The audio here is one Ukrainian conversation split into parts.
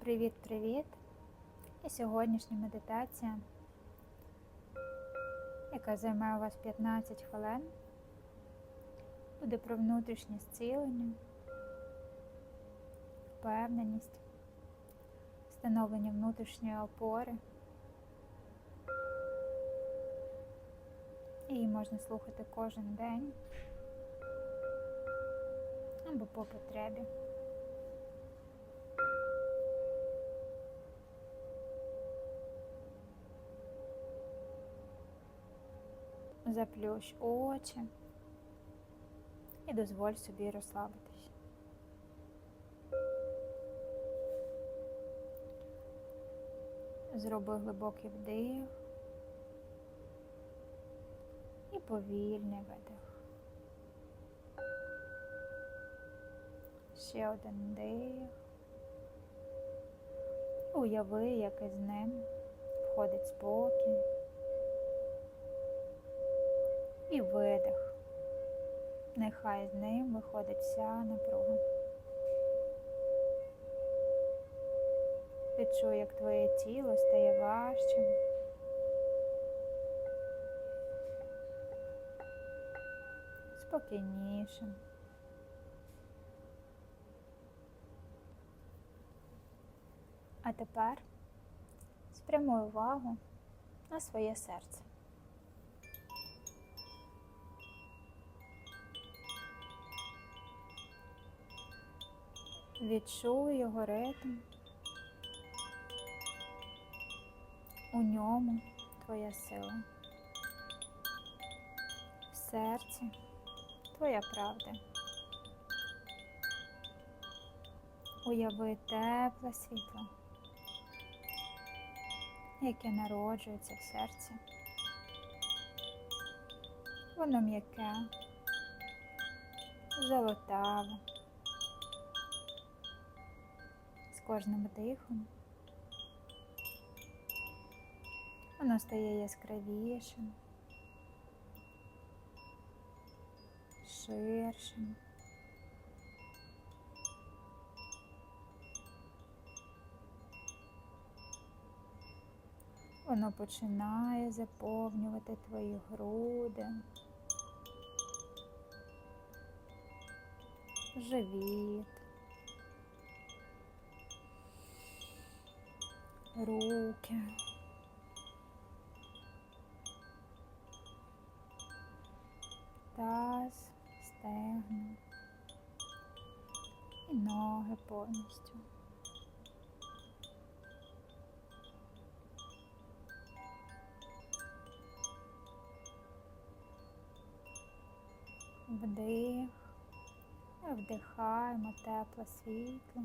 Привіт-привіт! І сьогоднішня медитація, яка займе у вас 15 хвилин, буде про внутрішнє зцілення, впевненість, встановлення внутрішньої опори. Її можна слухати кожен день або по потребі. Заплющ очі і дозволь собі розслабитись. Зроби глибокий вдих і повільний видих. Ще один вдих. Уяви, як із ним входить спокій і видих. Нехай з ним виходить вся напруга. Відчуй, як твоє тіло стає важчим. Спокійнішим. А тепер спрямуй увагу на своє серце. Відчуй його ритм. У ньому твоя сила. В серці твоя правда. Уяви тепле світло, яке народжується в серці. Воно м'яке, золотаве. З кожним дихом воно стає яскравішим, ширшим. Воно починає заповнювати твої груди, живіт. Руки. Таз, стегна і ноги повністю. Вдих, вдихаємо тепле світло.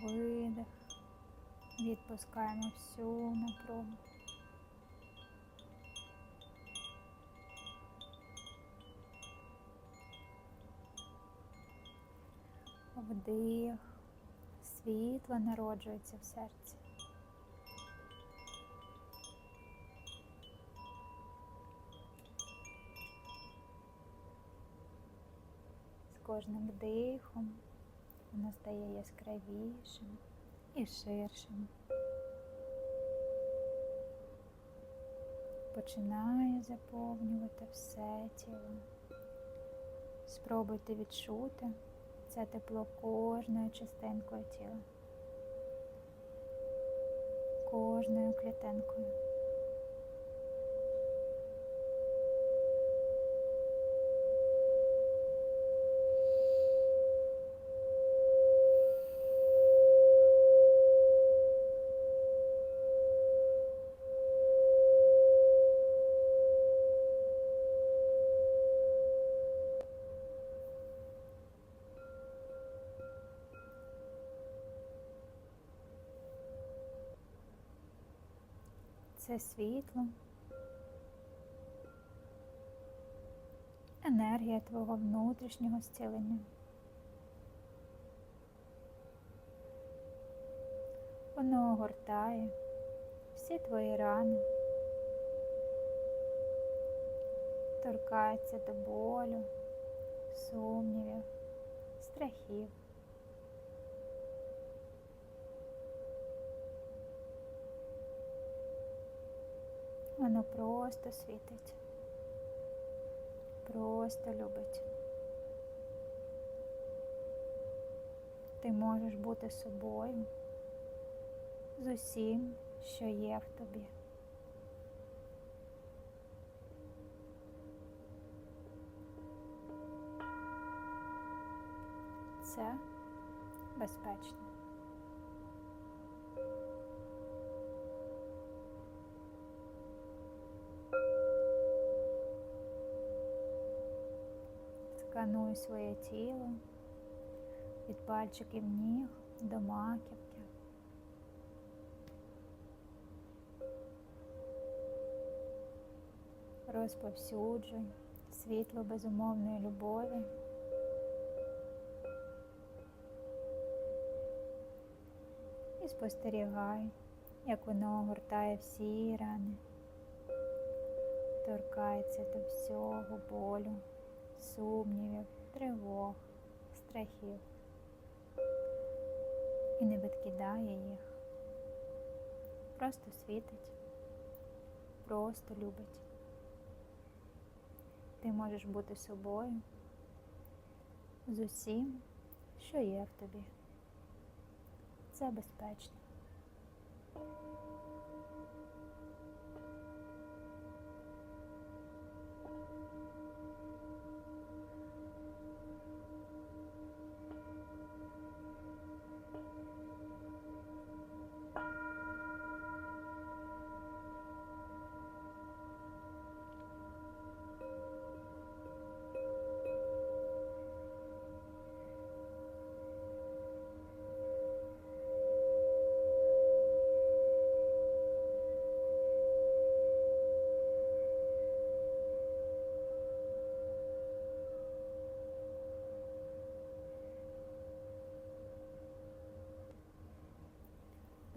Видих. Відпускаємо всю напругу. Вдих. Світло народжується в серці. З кожним вдихом воно стає яскравішим і ширшим. Починає заповнювати все тіло. Спробуйте відчути це тепло кожною частинкою тіла, кожною клітинкою. це світло, енергія твого внутрішнього зцілення. Воно огортає всі твої рани, торкається до болю, сумнівів, страхів. Воно просто світить, просто любить. Ти можеш бути собою з усім, що є в тобі. Це безпечно. Скануй своє тіло від пальчиків ніг до маківки. Розповсюджуй світло безумовної любові. І спостерігай, як воно огортає всі рани, торкається до всього болю, сумнівів, тривог, страхів і не відкидає їх. Просто світить, просто любить. Ти можеш бути собою з усім, що є в тобі. Це безпечно.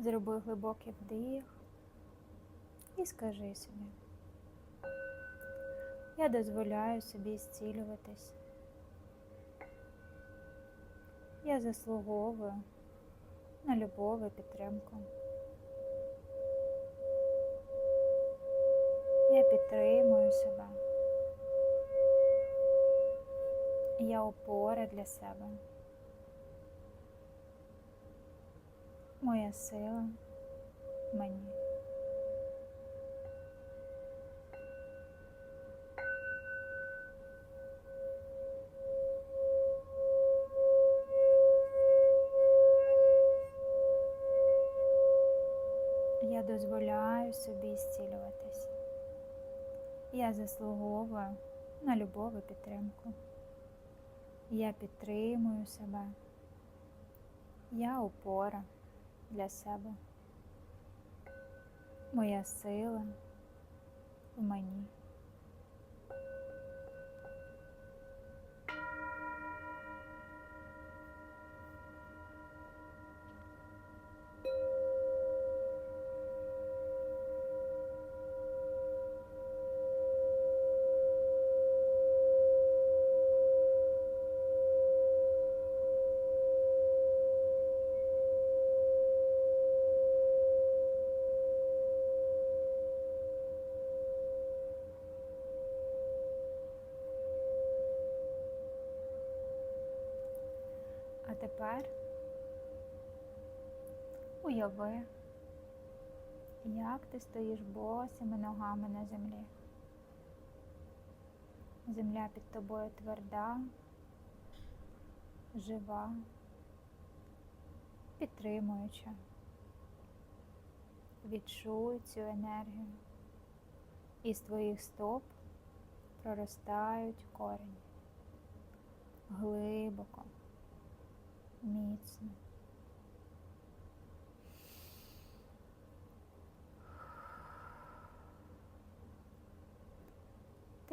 Зроби глибокий вдих і скажи собі. Я дозволяю собі зцілюватись. Я заслуговую на любов і підтримку. Я підтримую себе. Я опора для себе. Моя сила мені. Я дозволяю собі зцілюватись. Я заслуговую на любов і підтримку. Я підтримую себе. Я опора для себе. Моя сила в мені. А тепер уяви, як ти стоїш босими ногами на землі. Земля під тобою тверда, жива, підтримуюча. Відчуй цю енергію. Із твоїх стоп проростають корені глибоко міцно.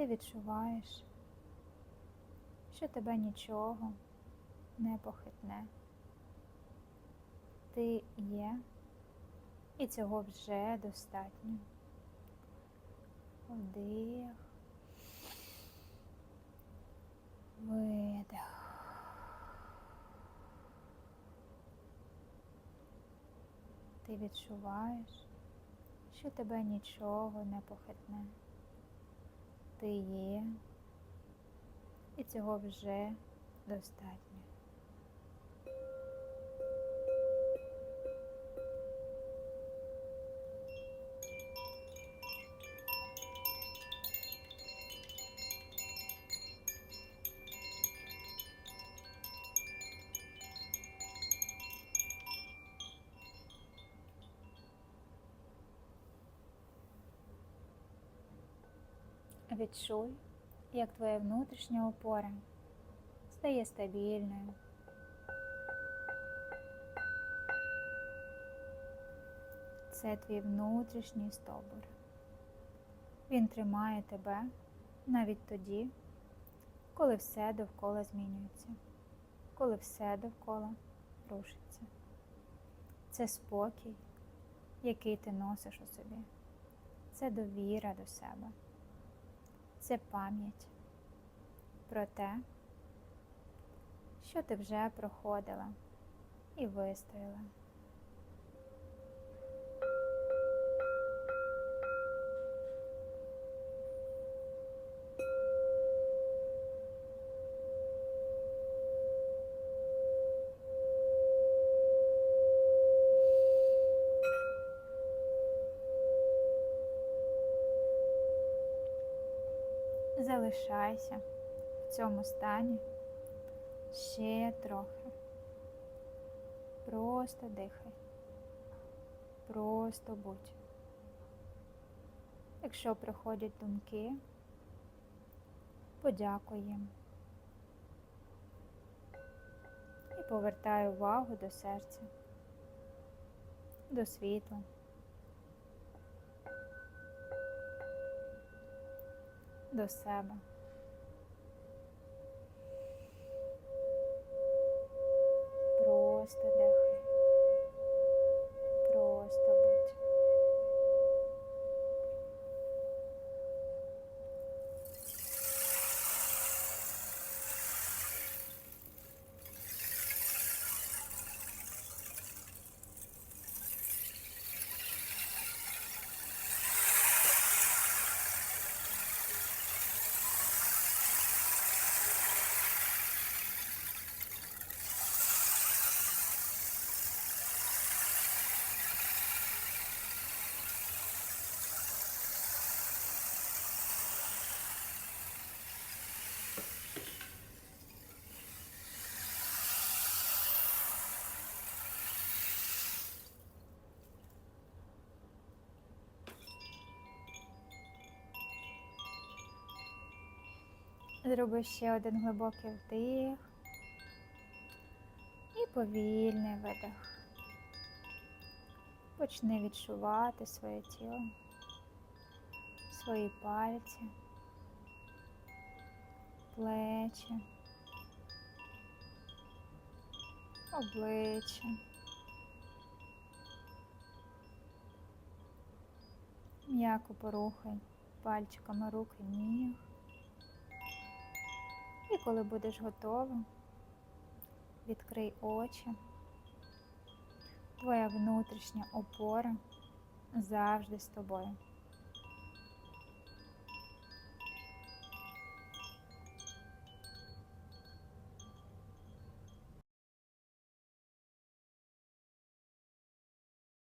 Ти відчуваєш, що тебе нічого не похитне. Ти є, і цього вже достатньо. Вдих, видих. Ти відчуваєш, що тебе нічого не похитне. Ти є, і цього вже достатньо. Відчуй, як твоя внутрішня опора стає стабільною. Це твій внутрішній стовбур. Він тримає тебе навіть тоді, коли все довкола змінюється, коли все довкола рушиться. Це спокій, який ти носиш у собі. Це довіра до себе це пам'ять про те, що ти вже проходила і вистояла. Залишайся в цьому стані ще трохи. Просто дихай. Просто будь. Якщо приходять думки, подякуй їм. І повертай увагу до серця, до світла. До себе. Просто дихай. Просто будь. Зроби ще один глибокий вдих і повільний видих. Почни відчувати своє тіло, свої пальці, плечі, обличчя. М'яко порухай пальчиками рук і ніг. І коли будеш готовим, відкрий очі. Твоя внутрішня опора завжди з тобою.